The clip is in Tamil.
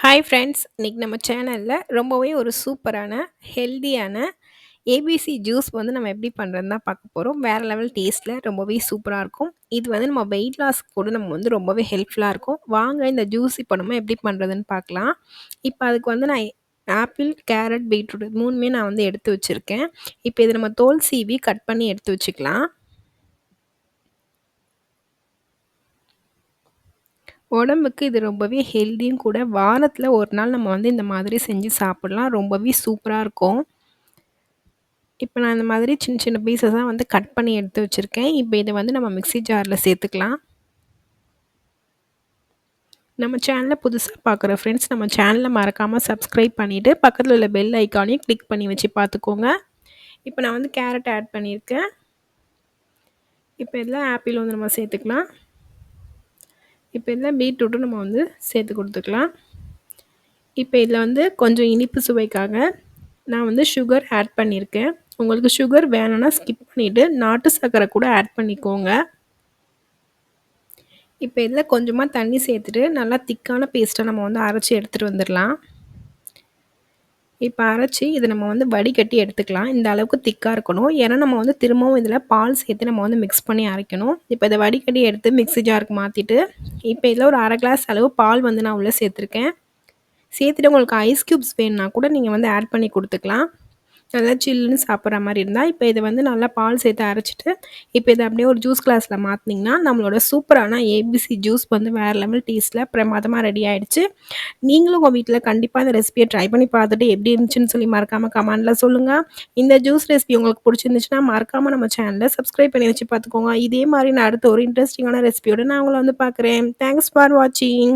Hi friends! இன்னைக்கு நம்ம சேனலில் ரொம்பவே ஒரு சூப்பரான, ஹெல்தியான ஏபிசி ஜூஸ் வந்து நம்ம எப்படி பண்ணுறதுன்னு தான் பார்க்க போகிறோம் வேறு லெவல் டேஸ்ட்டில் ரொம்பவே சூப்பராக இருக்கும். இது வந்து நம்ம வெயிட் லாஸ்க்கு கூட நம்ம வந்து ரொம்பவே ஹெல்ப்ஃபுல்லாக இருக்கும். வாங்க இந்த ஜூஸ் இப்போ நம்ம எப்படி பண்ணுறதுன்னு பார்க்கலாம். இப்போ அதுக்கு வந்து நான் ஆப்பிள், கேரட், பீட்ரூட் மூணுமே நான் வந்து எடுத்து வச்சுருக்கேன் இப்போ இது நம்ம தோல் சீவி கட் பண்ணி எடுத்து வச்சுக்கலாம். உடம்புக்கு இது ரொம்பவே ஹெல்தியும் கூட. வாரத்தில் ஒரு நாள் நம்ம வந்து இந்த மாதிரி செஞ்சு சாப்பிடலாம். ரொம்பவே சூப்பரா இருக்கும். இப்போ நான் இந்த மாதிரி சின்ன சின்ன பீஸஸா வந்து கட் பண்ணி எடுத்து வச்சிருக்கேன். இப்போ இத வந்து நம்ம மிக்ஸி ஜார்ல சேர்த்துக்கலாம். நம்ம சேனல புதுசா பார்க்குற ஃப்ரெண்ட்ஸ் நம்ம சேனல மறக்காம சப்ஸ்கிரைப் பண்ணிட்டு, பக்கத்தில் உள்ள பெல் ஐக்கானையும் கிளிக் பண்ணி வச்சு பார்த்துக்கோங்க. இப்போ நான் வந்து கேரட் ஆட் பண்ணியிருக்கேன். இப்போ இதில ஆப்பிள் வந்து நம்ம சேர்த்துக்கலாம். இப்போ இதில் பீட்ரூட்டும் நம்ம வந்து சேர்த்து கொடுத்துக்கலாம். இப்போ இதில் வந்து கொஞ்சம் இனிப்பு சுவைக்காக நான் வந்து சுகர் ஆட் பண்ணியிருக்கேன். உங்களுக்கு சுகர் வேணும்னா ஸ்கிப் பண்ணிவிட்டு நாட்டு சர்க்கரை கூட ஆட் பண்ணிக்கோங்க. இப்போ இதில் கொஞ்சமாக தண்ணி சேர்த்துட்டு நல்லா திக்கான பேஸ்ட்டை நம்ம வந்து அரைச்சி எடுத்துகிட்டு வந்துடலாம் இப்போ அரைச்சி இதை நம்ம வந்து வடிகட்டி எடுத்துக்கலாம். இந்த அளவுக்கு திக்காக இருக்கணும். ஏன்னா நம்ம வந்து திரும்பவும் இதில் பால் சேர்த்து நம்ம வந்து மிக்ஸ் பண்ணி அரைக்கணும். இப்போ இதை வடிகட்டி எடுத்து மிக்ஸி ஜாருக்கு மாற்றிட்டு இப்போ இதில் ஒரு அரை கிளாஸ் அளவு பால் வந்து நான் உள்ளே சேர்த்துருக்கேன். சேர்த்துட்டு உங்களுக்கு ஐஸ் கியூப்ஸ் வேணுன்னா கூட நீங்கள் வந்து ஆட் பண்ணி கொடுத்துக்கலாம் நல்லா சில்லுன்னு சாப்பிட்ற மாதிரி இருந்தால் இப்போ இதை வந்து நல்லா பால் சேர்த்து அரைச்சிட்டு இப்போ இதை அப்படியே ஒரு ஜூஸ் கிளாஸில் மாற்றினிங்கன்னா நம்மளோட சூப்பரான ஏபிசி ஜூஸ் வந்து வேறு லெவல் டேஸ்ட்டில் பிரமாதமாக ரெடி ஆகிடுச்சு நீங்களும் உங்கள் வீட்டில் கண்டிப்பாக இந்த ரெசிபியை ட்ரை பண்ணி பார்த்துட்டு எப்படி இருந்துச்சுன்னு சொல்லி மறக்காமல் கமெண்டில் சொல்லுங்கள் இந்த ஜூஸ் ரெசிபி உங்களுக்கு பிடிச்சிருந்துச்சுன்னா மறக்காமல் நம்ம சேனலை சப்ஸ்கிரைப் பண்ணி வச்சு பார்த்துக்கோங்க. இதே மாதிரி நான் அடுத்த ஒரு இன்ட்ரெஸ்டிங்கான ரெசிபியோடு நான் உங்களை வந்து பார்க்குறேன். தேங்க்ஸ் ஃபார் வாட்சிங்.